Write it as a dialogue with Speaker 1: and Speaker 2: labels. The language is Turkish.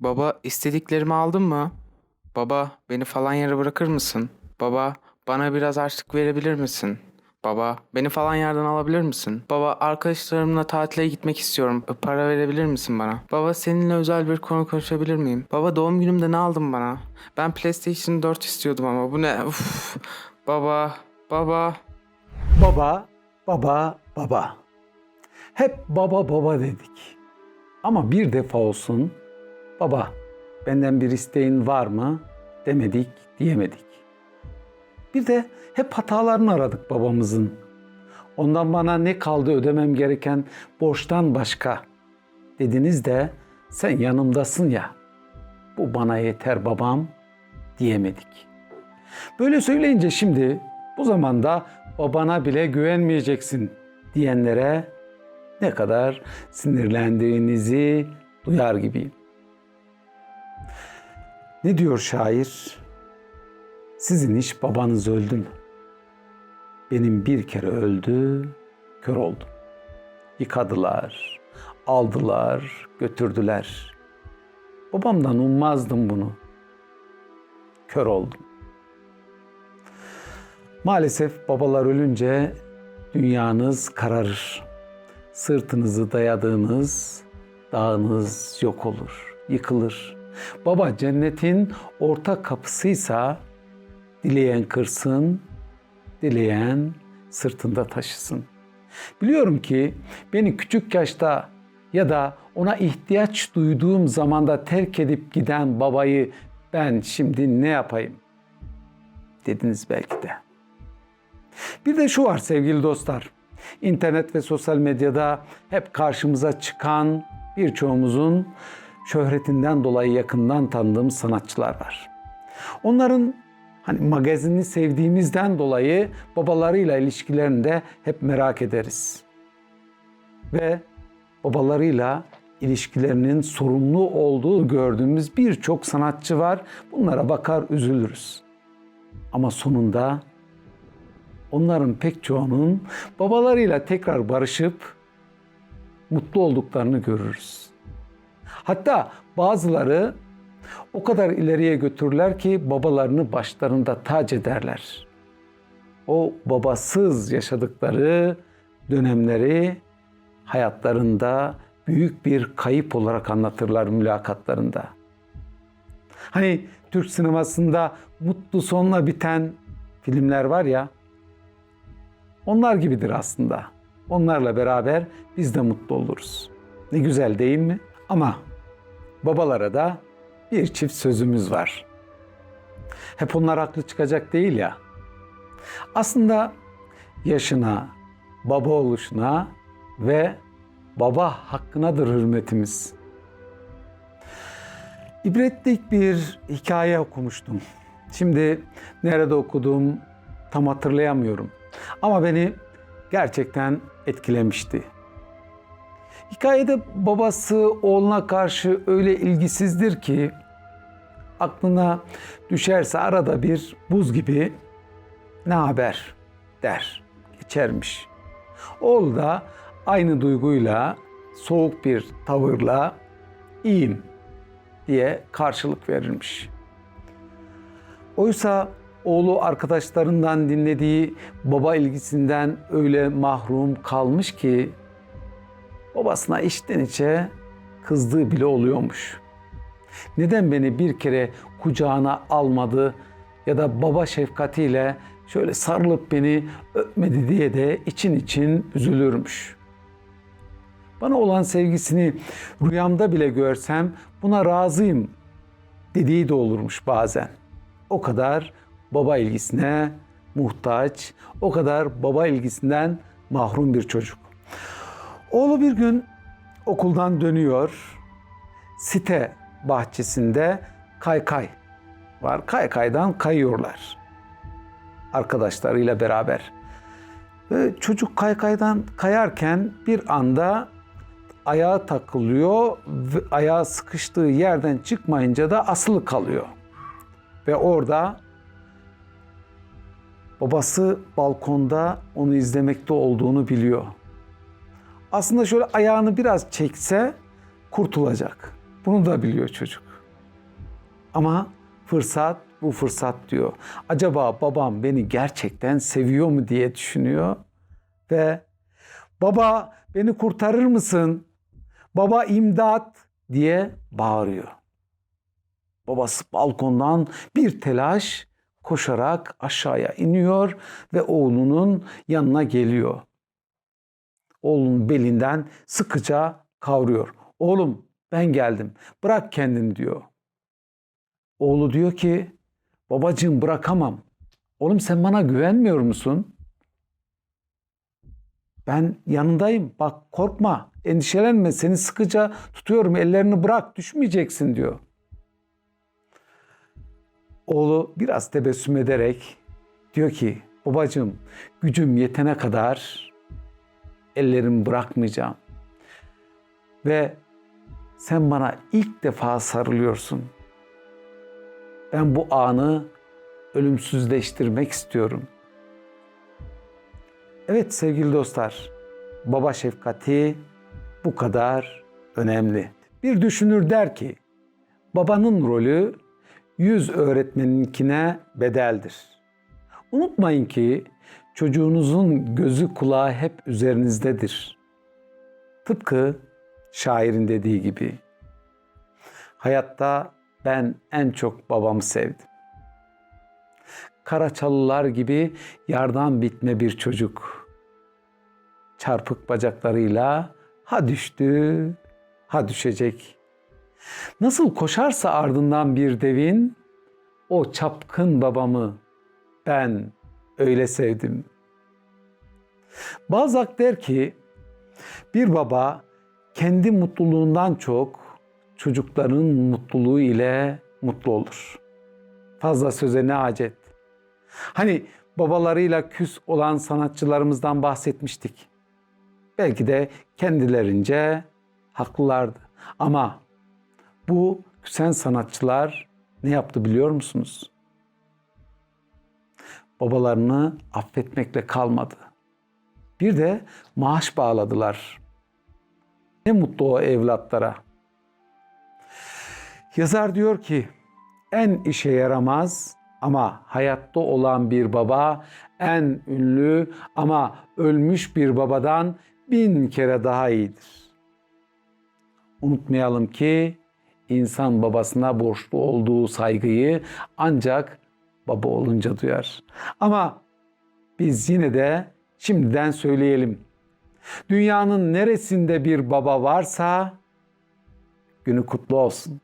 Speaker 1: Baba istediklerimi aldın mı? Baba beni falan yere bırakır mısın? Baba bana biraz harçlık verebilir misin? Baba beni falan yerden alabilir misin? Baba arkadaşlarımla tatile gitmek istiyorum. E, Para verebilir misin bana? Baba seninle özel bir konu konuşabilir miyim? Baba doğum günümde ne aldın bana? Ben PlayStation 4 istiyordum ama bu ne? Uf. Baba, baba.
Speaker 2: Baba, baba, baba. Hep baba baba dedik. Ama bir defa olsun baba benden bir isteğin var mı demedik, diyemedik. Bir de hep hatalarını aradık babamızın. Ondan bana ne kaldı ödemem gereken borçtan başka dediniz de sen yanımdasın ya. Bu bana yeter babam diyemedik. Böyle söyleyince şimdi bu zamanda babana bile güvenmeyeceksin diyenlere ne kadar sinirlendiğinizi duyar gibiyim. Ne diyor şair? Sizin iş babanız öldü mü? Benim bir kere öldü, kör oldum. Yıkadılar, aldılar, götürdüler. Babamdan ummazdım bunu. Kör oldum. Maalesef babalar ölünce dünyanız kararır. Sırtınızı dayadığınız dağınız yok olur, yıkılır. Baba cennetin orta kapısıysa dileyen kırsın, dileyen sırtında taşısın. Biliyorum ki beni küçük yaşta ya da ona ihtiyaç duyduğum zamanda terk edip giden babayı ben şimdi ne yapayım dediniz belki de. Bir de şu var sevgili dostlar. İnternet ve sosyal medyada hep karşımıza çıkan birçoğumuzun şöhretinden dolayı yakından tanıdığım sanatçılar var. Onların hani magazinini sevdiğimizden dolayı babalarıyla ilişkilerini de hep merak ederiz. Ve babalarıyla ilişkilerinin sorunlu olduğu gördüğümüz birçok sanatçı var. Bunlara bakar üzülürüz. Ama sonunda onların pek çoğunun babalarıyla tekrar barışıp mutlu olduklarını görürüz. Hatta bazıları o kadar ileriye götürürler ki babalarını başlarında tac ederler. O babasız yaşadıkları dönemleri hayatlarında büyük bir kayıp olarak anlatırlar mülakatlarında. Hani Türk sinemasında mutlu sonla biten filmler var ya, onlar gibidir aslında. Onlarla beraber biz de mutlu oluruz. Ne güzel değil mi? Ama babalara da bir çift sözümüz var. Hep onlar haklı çıkacak değil ya. Aslında yaşına, baba oluşuna ve baba hakkınadır hürmetimiz. İbretlik bir hikaye okumuştum. Şimdi nerede okudum tam hatırlayamıyorum. Ama beni gerçekten etkilemişti. Hikayede babası oğluna karşı öyle ilgisizdir ki aklına düşerse arada bir buz gibi ne haber der geçermiş. Oğul da aynı duyguyla soğuk bir tavırla iyiyim diye karşılık verirmiş. Oysa oğlu arkadaşlarından dinlediği baba ilgisinden öyle mahrum kalmış ki babasına içten içe kızdığı bile oluyormuş. Neden beni bir kere kucağına almadı ya da baba şefkatiyle şöyle sarılıp beni öpmedi diye de için için üzülürmüş. Bana olan sevgisini rüyamda bile görsem buna razıyım dediği de olurmuş bazen. O kadar baba ilgisine muhtaç, o kadar baba ilgisinden mahrum bir çocuk. Oğlu bir gün okuldan dönüyor. Site bahçesinde kaykay var. Kaykaydan kayıyorlar. Arkadaşlarıyla beraber. Ve çocuk kaykaydan kayarken bir anda ayağı takılıyor ve ayağı sıkıştığı yerden çıkmayınca da asılı kalıyor. Ve orada babası balkonda onu izlemekte olduğunu biliyor. Aslında şöyle ayağını biraz çekse kurtulacak. Bunu da biliyor çocuk. Ama fırsat bu fırsat diyor. Acaba babam beni gerçekten seviyor mu diye düşünüyor ve baba beni kurtarır mısın? Baba imdat diye bağırıyor. Babası balkondan bir telaş koşarak aşağıya iniyor ve oğlunun yanına geliyor. Oğlunun belinden sıkıca kavruyor. Oğlum ben geldim. Bırak kendini diyor. Oğlu diyor ki babacığım bırakamam. Oğlum sen bana güvenmiyor musun? Ben yanındayım. Bak korkma, endişelenme. Seni sıkıca tutuyorum. Ellerini bırak, düşmeyeceksin diyor. Oğlu biraz tebessüm ederek diyor ki babacığım gücüm yetene kadar ellerimi bırakmayacağım. Ve sen bana ilk defa sarılıyorsun. Ben bu anı ölümsüzleştirmek istiyorum. Evet sevgili dostlar, baba şefkati bu kadar önemli. Bir düşünür der ki, babanın rolü yüz öğretmeninkine bedeldir. Unutmayın ki çocuğunuzun gözü kulağı hep üzerinizdedir. Tıpkı şairin dediği gibi. Hayatta ben en çok babamı sevdim. Karaçalılar gibi yardan bitme bir çocuk. Çarpık bacaklarıyla ha düştü, ha düşecek. Nasıl koşarsa ardından bir devin, o çapkın babamı ben öyle sevdim. Balzac der ki, bir baba kendi mutluluğundan çok çocukların mutluluğu ile mutlu olur. Fazla söze ne hacet. Hani babalarıyla küs olan sanatçılarımızdan bahsetmiştik. Belki de kendilerince haklılardı. Ama bu küsen sanatçılar ne yaptı biliyor musunuz? Babalarını affetmekle kalmadı. Bir de maaş bağladılar. Ne mutlu o evlatlara. Yazar diyor ki, en işe yaramaz ama hayatta olan bir baba en ünlü ama ölmüş bir babadan bin kere daha iyidir. Unutmayalım ki insan babasına borçlu olduğu saygıyı ancak baba olunca duyar. Ama biz yine de şimdiden söyleyelim. Dünyanın neresinde bir baba varsa günü kutlu olsun.